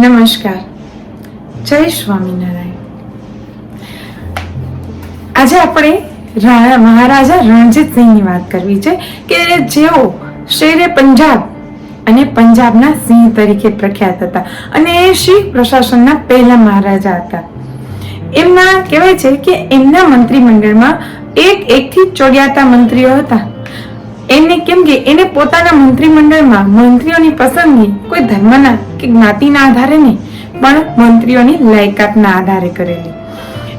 નમસ્કાર જય સ્વામિનારાયણ આજે આપણે મહારાજા રણજીતસિંહની વાત કરવી છે કે જેઓ શેરે પંજાબ અને પંજાબના સિંહ તરીકે પ્રખ્યાત હતા અને એ શીખ પ્રશાસનના પહેલા મહારાજા હતા. એમના કહેવાય છે કે એમના મંત્રીમંડળમાં એક એકથી ચોર્યાતા મંત્રીઓ હતા. એને કેમ કે એને પોતાના મંત્રીમંડળમાં મંત્રીઓની પસંદગી કોઈ ધર્મના કે જ્ઞાતિના આધારે નહીં, પણ મંત્રીઓની લાયકાતના આધારે કરેલી.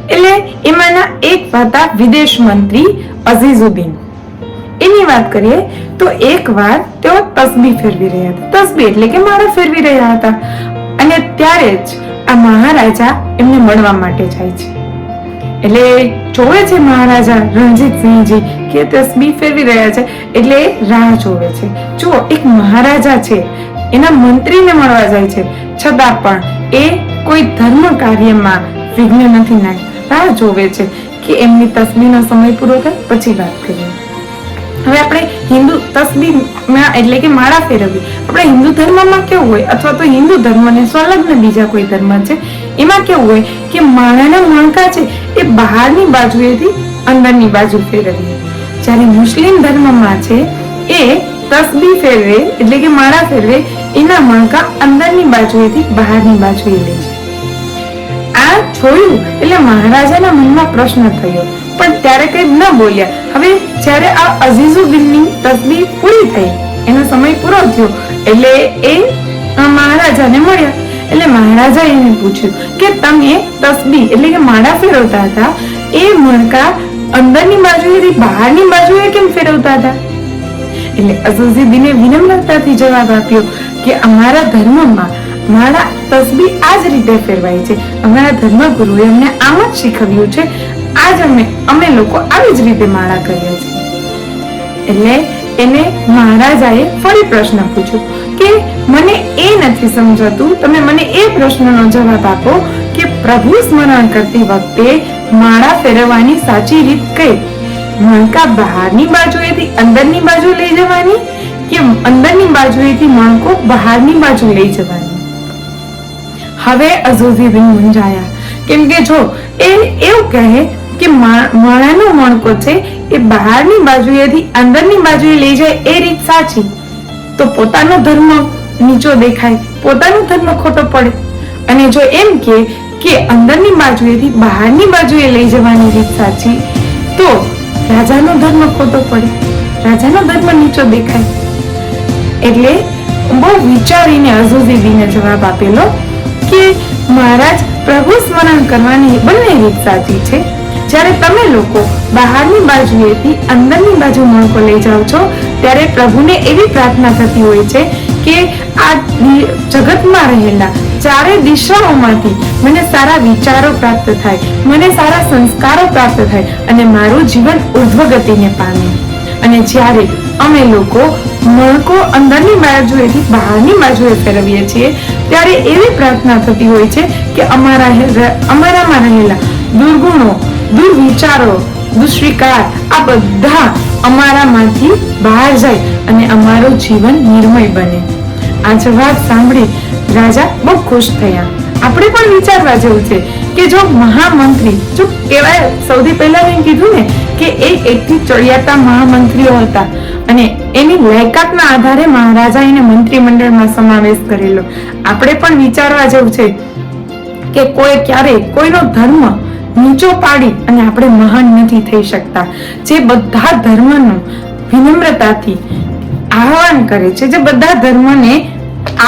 એટલે એમાંના એક હતા વિદેશ મંત્રી અઝીઝુદ્દીન. એની વાત કરીએ તો એકવાર તેઓ તસબી ફેરવી રહ્યા હતા. તસબી એટલે કે માળા ફેરવી રહ્યા હતા. અને ત્યારે જ આ મહારાજા એમને મળવા માટે જાય છે. એટલે જોવે છે મહારાજા રણજીતસિંહજી કે તસબી ફેરવી રહ્યા છે. એટલે રાહ જોવે છે. જો એક મહારાજા છે. એના મંત્રીને મળવા જાય છે. છતાં પણ એ કોઈ ધર્મ કાર્યમાં વિઘ્ન નથી નાખતા જોવે છે કે એમની તસ્બીનો સમય પૂરો થાય પછી વાત કરીએ. હવે આપણે હિન્દુ તસબીમાં એટલે કે માળા ફેરવવી આપણે હિન્દુ ધર્મમાં કેવું હોય અથવા તો હિન્દુ ધર્મને સંલગ્ન બીજા કોઈ ધર્મ છે, એમાં કેવું હોય કે માળાના મણકા છે એ બહારની બાજુએથી અંદરની બાજુ ફેરવીએ. જ્યારે મુસ્લિમ ધર્મમાં છે એ તસબી ફેરવે એટલે કે માળા ફેરવે એના મણકા અંદરની બાજુએથી બહારની બાજુએ લે છે. આ જોયું એટલે મહારાજાના મનમાં પ્રશ્ન થયો. પણ ત્યારે કઈ ન બોલ્યા. હવે જ્યારે આ અઝીઝુદ્દીનની તસબી પૂરી થઈ, એનો સમય પૂરો થયો, એટલે એ મહારાજાને મળ્યા. એટલે મહારાજા એને પૂછ્યું કે તમે તસબી એટલે કે માળા ફેરવતા હતા, એ મણકા અંદરની બાજુએથી બહારની બાજુએ કેમ ફેરવતા હતા? એટલે અઝુઝીદીને વિનમ્રતાથી જવાબ આપ્યો કે અમારા ધર્મમાં મારા તસબી આ જ રીતે ફેરવાય છે. અમારા ધર્મગુરુએ અમને આમ જ શીખવ્યું છે. આજ અમે અમે લોકો આવી જ રીતે માળા કરીએ છીએ. એટલે એને મહારાજાએ ફરી પ્રશ્ન પૂછ્યો કે મને એ નથી સમજાતું, તમે મને એ પ્રશ્નનો જવાબ આપો કે પ્રભુ સ્મરણ કરતી વખતે માળા ફેરવવાની સાચી રીત કઈ? મણકા બહારની બાજુએથી અંદરની બાજુ લઈ જવાની કે અંદરની બાજુએથી મણકો બહારની બાજુ લઈ જવાની? હવે અઝુઝીબીન મૂંઝાયા. કેમ કે જો, એ એવું કહે કે મણાનો મણકો છે એ બહારની બાજુએથી અંદરની બાજુએ લઈ જાય એ રીત સાચી. તો પોતાનો ધર્મ નીચો દેખાય, પોતાનો ધર્મ ખોટો પડે. અને જો એમ કે કે અંદરની બાજુએથી બહારની બાજુએ લઈ જવાની રીત સાચી, તો રાજાનો ધર્મ ખોટો પડે. રાજાનો ધર્મ નીચો દેખાય. એટલે બહુ વિચારીને અઝુઝીબીને જવાબ આપેલો કે મહારાજ, પ્રભુ સ્મરણ કરવાની બંને રીત સાચી છે. જ્યારે તમે લોકો બહારની બાજુએથી અંદરની બાજુ મણકો લઈ જાઓ છો, ત્યારે પ્રભુને એવી પ્રાર્થના થતી હોય છે કે આ જગતમાં રહેલા ચારે દિશાઓમાંથી મને સારા વિચારો પ્રાપ્ત થાય, મને સારા સંસ્કારો પ્રાપ્ત થાય અને મારું જીવન ઉર્ધ્વગતિને પામે. અને જ્યારે અમે લોકો મણકો અંદરની બાજુએથી બહારની બાજુએ ફેરવીએ છીએ, ત્યારે એવી પ્રાર્થના થતી હોય છે કે અમારા અમારામાં રહેલા દુર્ગુણો, દુર્વિચારો દુષ્વિકાર આ બધા અમારામાંથી બહાર જાય અને અમારું જીવન નિર્મય બને. આ જવાબ સાંભળી રાજા બહુ ખુશ થયા. આપણે પણ વિચારવા જેવું છે કે જો મહામંત્રી, જો કહેવાય, સૌથી પહેલા મેં કીધું ને કે એ એકથી ચડિયાતા મહામંત્રીઓ હતા અને એની લાયકાતના આધારે મહારાજા એને મંત્રીમંડળમાં સમાવેશ કરેલો. આપણે પણ વિચારવા જેવું છે કે કોઈ ક્યારે કોઈનો ધર્મ નીચો પાડી અને આપણે મહાન નથી થઈ શકતા. જે બધા ધર્મનું વિનમ્રતાથી આહવાન કરે છે, જે બધા ધર્મને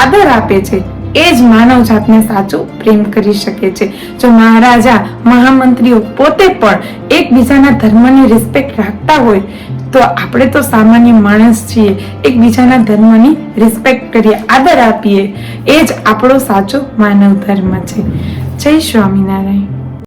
આદર આપે છે, એ જ માનવ જાતને સાચો પ્રેમ કરી શકે છે. જો મહારાજા, મહામંત્રીઓ પોતે પણ એકબીજાના ધર્મની રિસ્પેક્ટ રાખતા હોય, તો આપણે તો સામાન્ય માણસ છીએ. એકબીજાના ધર્મની રિસ્પેક્ટ કરીએ, આદર આપીએ. એ જ આપણો સાચો માનવ ધર્મ છે. જય સ્વામિનારાયણ.